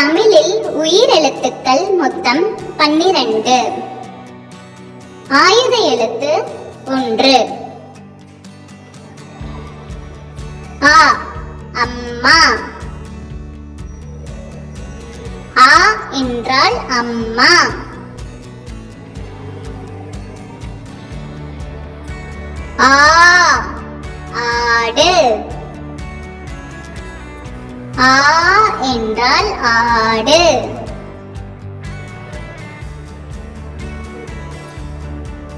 தமிழில் உயிரெழுத்துக்கள் மொத்தம் பன்னிரண்டு. ஆயுத எழுத்து ஒன்று. ஆ அம்மா. ஆ என்றால் அம்மா. ஆ ஆடு. ஆ என்றால் ஆடு.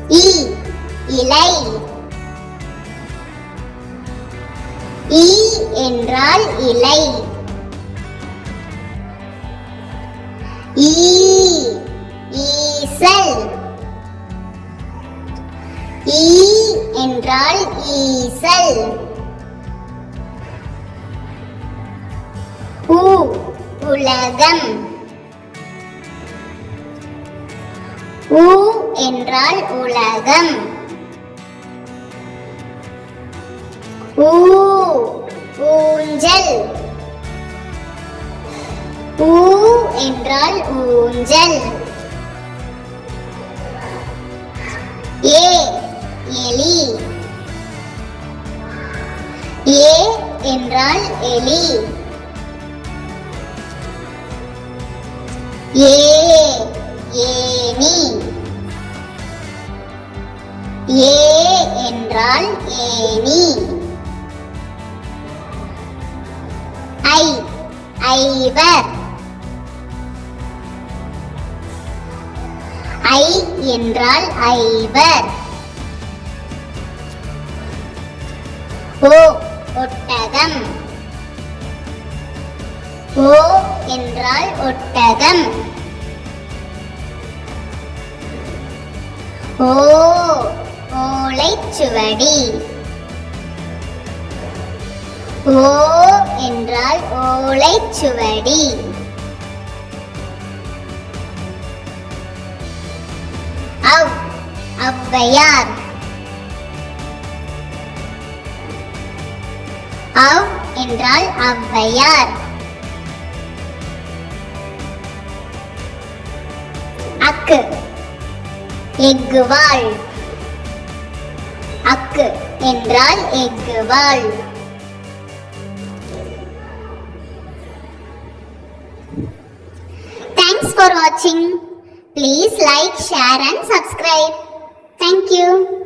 இ இலை. ஈ என்றால் இலை. ஈ ஈசல். ஈ என்றால் ஈசல். உலகம். ஊ என்றால் உலகம். ஊ ஊஞ்சல். ஊ என்றால் ஊஞ்சல். ஏ எலி. ஏ என்றால் எலி. ஏ ஏனி ஏ என்றால் ஏனி ஐ ஐவர். ஐ என்றால் ஐவர். ஓ ஒட்டகம். ஓ என்றால் ஒட்டகம். ஓ ஓலைச்சுவடி. ஓ என்றால் ஓலைச்சுவடி. அவ் ஔவையார். அவ் என்றால் ஔவையார். அக்கு எக்குவாள் அக்கு என்றால் எக்குவாள் Thanks for watching. Please like, share and subscribe. Thank you.